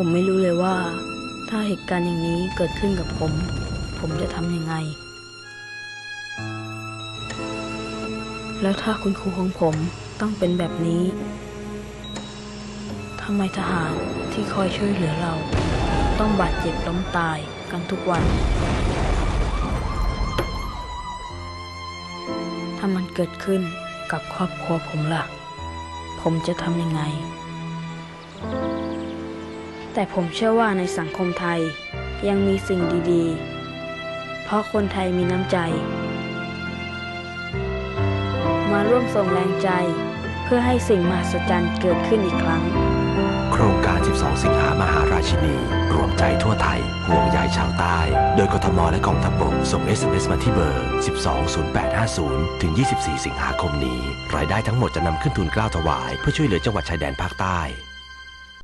ผมไม่รู้เลยว่า ถ้าเหตุการณ์อย่างนี้เกิดขึ้นกับผม ผมจะทำยังไง แล้วถ้าคุณครูของผมต้องเป็นแบบนี้ทำไมทหารที่คอยช่วยเหลือเรา ต้องบาดเจ็บล้มตายกันทุกวัน ถ้ามันเกิดขึ้นกับครอบครัวผมล่ะ ผมจะทำยังไง แต่ผมเชื่อว่าในสังคมไทยยังมีสิ่งดีๆ เพราะคนไทยมีน้ำใจ มาร่วมส่งแรงใจเพื่อให้สิ่งมหัศจรรย์เกิดขึ้นอีกครั้ง โครงการ 12 สิงหามหาราชินี รวมใจทั่วไทย ห่วงใยชาวใต้ โดยกทมและกองทัพบกส่ง SMS มาที่เบอร์ 120850 ถึง 24 สิงหาคมนี้ รายได้ทั้งหมดจะนำขึ้นทุนกล้าวถวาย เพื่อช่วยเหลือจังหวัดชายแดนภาคใต้